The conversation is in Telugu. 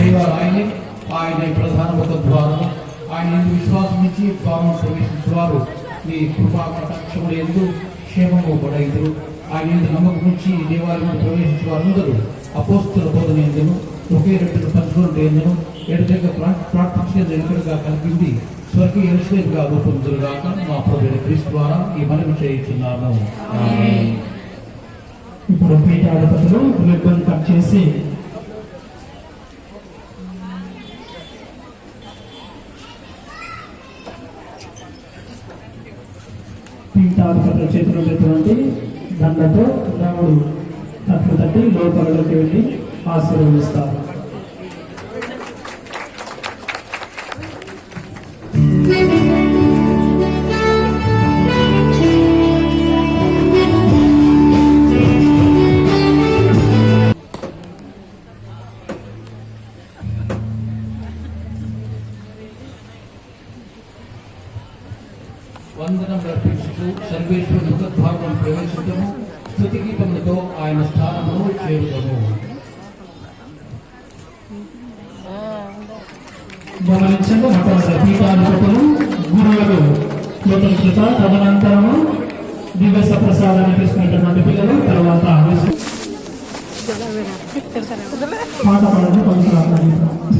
చేయవారు ఆయనే ఆయనే ప్రధాన ఒక ద్వారం. ఆయన విశ్వాసం ఇచ్చి ద్వారం ప్రవేశించేవారు మీ కృపా కటాక్షములు ఎందు క్షేమము పడైదురు ఆయన ఎందు నమ్మకం ఉంచి దేవాలయంలో ప్రవేశించే వారందరూ అపోస్తుల బోధన ఎందును ఒకే రెట్టును పంచుకుంటే ఎందును ఎడతెగ ప్రార్థించిన ఎలుకడుగా కలిపింది స్వర్గీయ ఎరుసలేపుగా రూపొందులుగాక మా ప్రభు క్రీస్తు ద్వారా ఈ మనవి ఆమేన్. ఇప్పుడు పీఠాధిపతులు రిబ్బన్ కట్ చేసి పీఠాధిపతుల చేతిలో ఉన్నటువంటి దండతో రాముడు తట్టు తట్టి లోపలలోకి వెళ్ళి ఆశీర్వదిస్తారు. వందనం అర్పించుతూ సర్వేశ్వరుడు ముఖద్వారం ప్రవేశించము. స్థుతి గీతములతో ఆయన స్థానమును చేరుదము. గమనించండి మొట్టమొదటి పీఠాధిపతులు గురువులు స్వతంత్రత తదనంతరము దివ్య ప్రసాదాన్ని తీసుకున్నటువంటి పిల్లలు తర్వాత పాట పాడండి కొంచెం